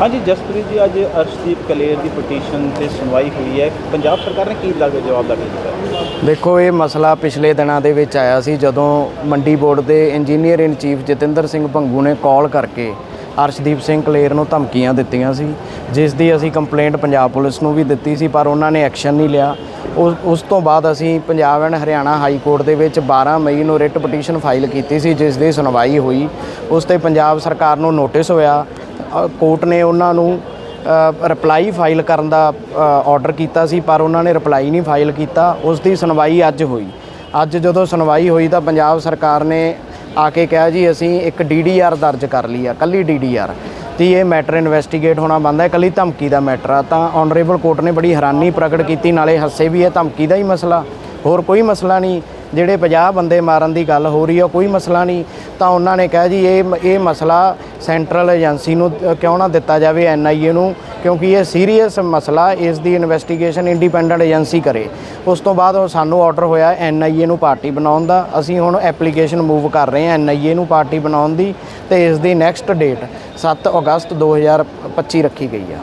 ਹਾਂਜੀ, ਜਸਪ੍ਰੀਤ ਜੀ, ਅੱਜ ਅਰਸ਼ਦੀਪ ਕਲੇਰ ਦੀ ਪਟੀਸ਼ਨ ਤੇ ਸੁਣਵਾਈ ਹੋਈ ਹੈ। ਪੰਜਾਬ ਸਰਕਾਰ ਨੇ ਕੀ ਲੱਗਦਾ ਜਵਾਬ ਦਾ ਦਿੱਤਾ? ਦੇਖੋ, ਇਹ ਮਸਲਾ ਪਿਛਲੇ ਦਿਨਾਂ ਦੇ ਵਿੱਚ ਆਇਆ ਸੀ, ਜਦੋਂ ਮੰਡੀ ਬੋਰਡ ਦੇ engineer in chief Jatinder Singh Bhangu ਨੇ ਕਾਲ ਕਰਕੇ ਅਰਸ਼ਦੀਪ ਸਿੰਘ ਕਲੇਰ ਨੂੰ ਧਮਕੀਆਂ ਦਿੱਤੀਆਂ ਸੀ, ਜਿਸ ਦੀ ਅਸੀਂ ਕੰਪਲੇਂਟ ਪੰਜਾਬ ਪੁਲਿਸ ਨੂੰ ਵੀ ਦਿੱਤੀ ਸੀ, ਪਰ ਉਹਨਾਂ ਨੇ ਐਕਸ਼ਨ ਨਹੀਂ ਲਿਆ। ਉਸ ਤੋਂ ਬਾਅਦ ਅਸੀਂ Punjab and Haryana high court ਦੇ ਵਿੱਚ 12 ਮਈ ਨੂੰ ਰਿਟ ਪਟੀਸ਼ਨ ਫਾਈਲ ਕੀਤੀ ਸੀ, ਜਿਸ ਦੀ ਸੁਣਵਾਈ ਹੋਈ। ਉਸ ਤੇ ਪੰਜਾਬ ਸਰਕਾਰ ਨੂੰ ਨੋਟਿਸ ਹੋਇਆ। ਕੋਰਟ ਨੇ ਉਹਨਾਂ ਨੂੰ ਰਿਪਲਾਈ ਫਾਈਲ ਕਰਨ ਦਾ ਆਰਡਰ ਕੀਤਾ ਸੀ, ਪਰ ਉਹਨਾਂ ਨੇ ਰਿਪਲਾਈ ਨਹੀਂ ਫਾਈਲ ਕੀਤਾ। ਉਸ ਦੀ ਸੁਣਵਾਈ ਅੱਜ ਹੋਈ। ਅੱਜ ਜਦੋਂ ਸੁਣਵਾਈ ਹੋਈ ਤਾਂ ਪੰਜਾਬ ਸਰਕਾਰ ਨੇ ਆ ਕੇ ਕਿਹਾ ਜੀ, ਅਸੀਂ ਇੱਕ ਡੀਡੀਆਰ ਦਰਜ ਕਰ ਲਈ ਆ, ਕੱਲੀ ਡੀਡੀਆਰ ਤੇ ਇਹ ਮੈਟਰ ਇਨਵੈਸਟੀਗੇਟ ਹੋਣਾ ਬੰਦਾ ਹੈ, ਕੱਲੀ ਧਮਕੀ ਦਾ ਮੈਟਰ ਆ। ਤਾਂ ਆਨਰੇਬਲ ਕੋਰਟ ਨੇ ਬੜੀ ਹੈਰਾਨੀ ਪ੍ਰਗਟ ਕੀਤੀ, ਨਾਲੇ ਹੱਸੇ ਵੀ, ਇਹ ਧਮਕੀ ਦਾ ਹੀ ਮਸਲਾ। ਹੋਰ ਕੋਈ ਮਸਲਾ ਨਹੀਂ। ਜਿਹੜੇ 50 ਬੰਦੇ ਮਾਰਨ ਦੀ ਗੱਲ ਹੋ ਰਹੀ ਆ ਕੋਈ ਮਸਲਾ ਨਹੀਂ। ਤਾਂ ਉਹਨਾਂ ਨੇ ਕਿਹਾ ਜੀ, ਇਹ ਇਹ ਮਸਲਾ ਸੈਂਟਰਲ ਏਜੰਸੀ ਨੂੰ ਕਿਉਂ ਨਾ ਦਿੱਤਾ ਜਾਵੇ ਐਨਆਈਏ ਨੂੰ, ਕਿਉਂਕਿ ਇਹ ਸੀਰੀਅਸ ਮਸਲਾ, ਇਸ ਦੀ ਇਨਵੈਸਟੀਗੇਸ਼ਨ ਇੰਡੀਪੈਂਡੈਂਟ ਏਜੰਸੀ ਕਰੇ। ਉਸ ਤੋਂ ਬਾਅਦ ਉਹ ਸਾਨੂੰ ਆਰਡਰ ਹੋਇਆ ਐਨਆਈਏ ਨੂੰ ਪਾਰਟੀ ਬਣਾਉਣ ਦਾ। ਅਸੀਂ ਹੁਣ ਐਪਲੀਕੇਸ਼ਨ ਮੂਵ ਕਰ ਰਹੇ ਹਾਂ ਐਨਆਈਏ ਨੂੰ ਪਾਰਟੀ ਬਣਾਉਣ ਦੀ, ਤੇ ਇਸ ਦੀ ਨੈਕਸਟ ਡੇਟ 7 ਅਗਸਤ 2025 ਰੱਖੀ ਗਈ ਆ।